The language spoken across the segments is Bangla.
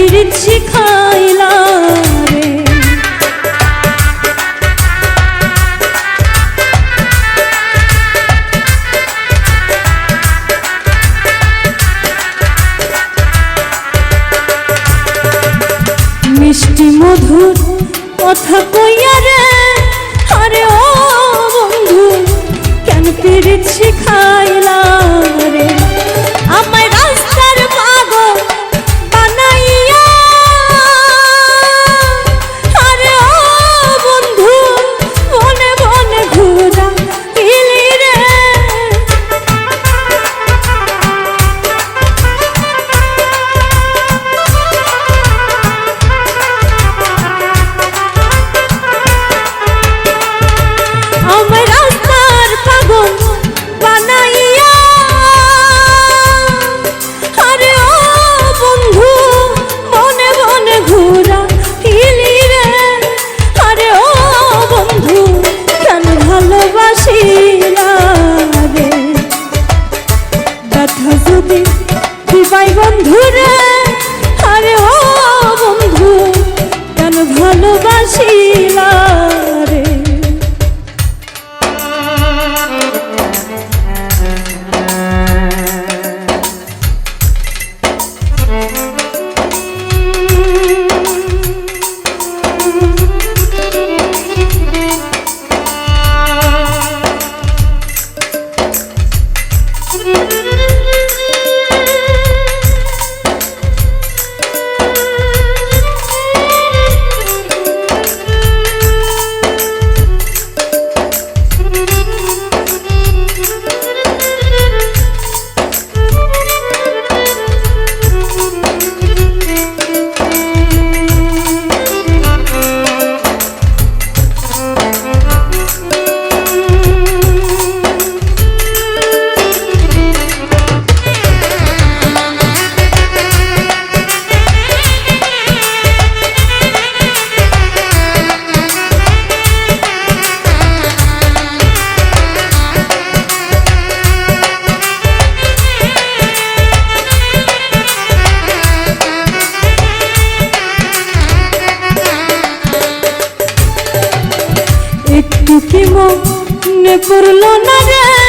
প্রীত শিখাইলা রে। মিষ্টি মধুর কথা কইয়া রে। আরে ও বন্ধু কেন প্রীত খা মনে না রে।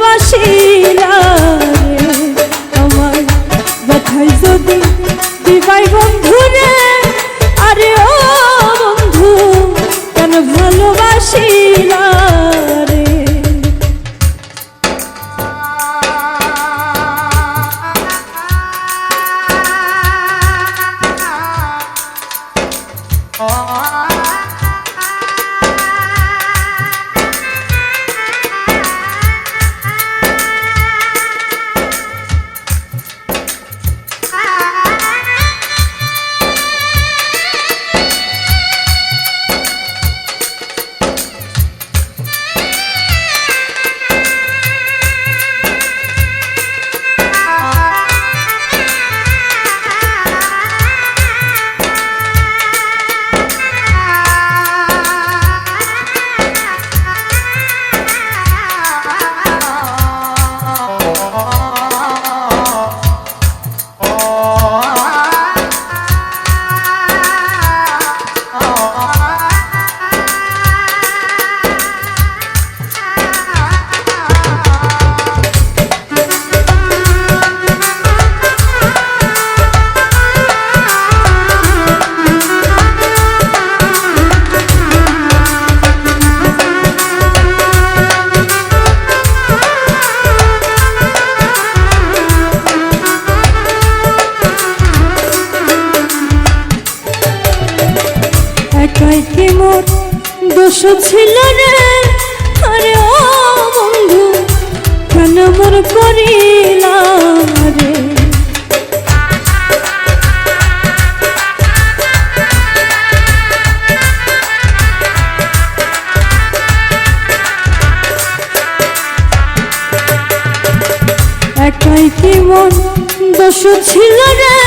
বসি বসু ছিল রে। আরে ও বন্ধু প্রাণ মন করিলাম রে? একাই কি মন দোষু ছিল রে?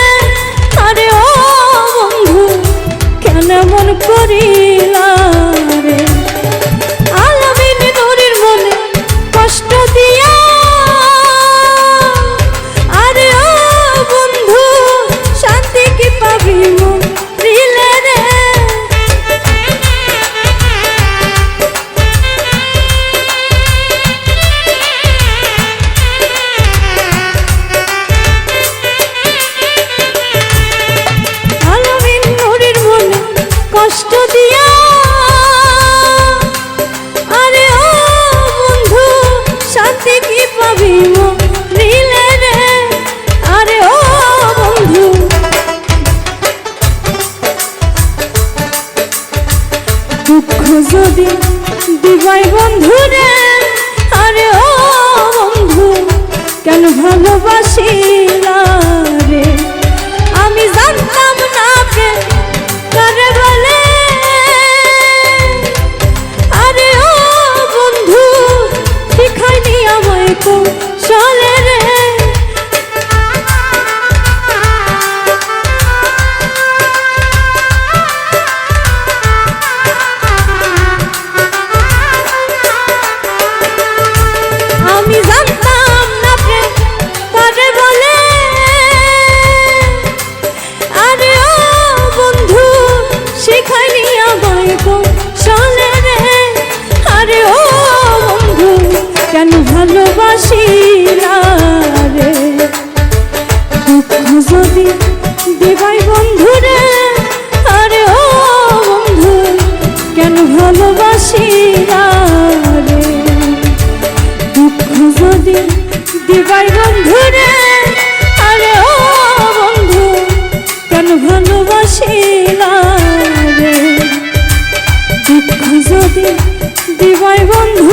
আরে ও বন্ধু, কেন মন করিলাম যদি দিবাই বন্ধু রে আরে ও বন্ধু, কেন ভালোবাসি রে? দুঃখ যদি দিবাই বন্ধু রে আরে ও বন্ধু, কেন ভালোবাসি রে? দুঃখ যদি দিবাই বন্ধু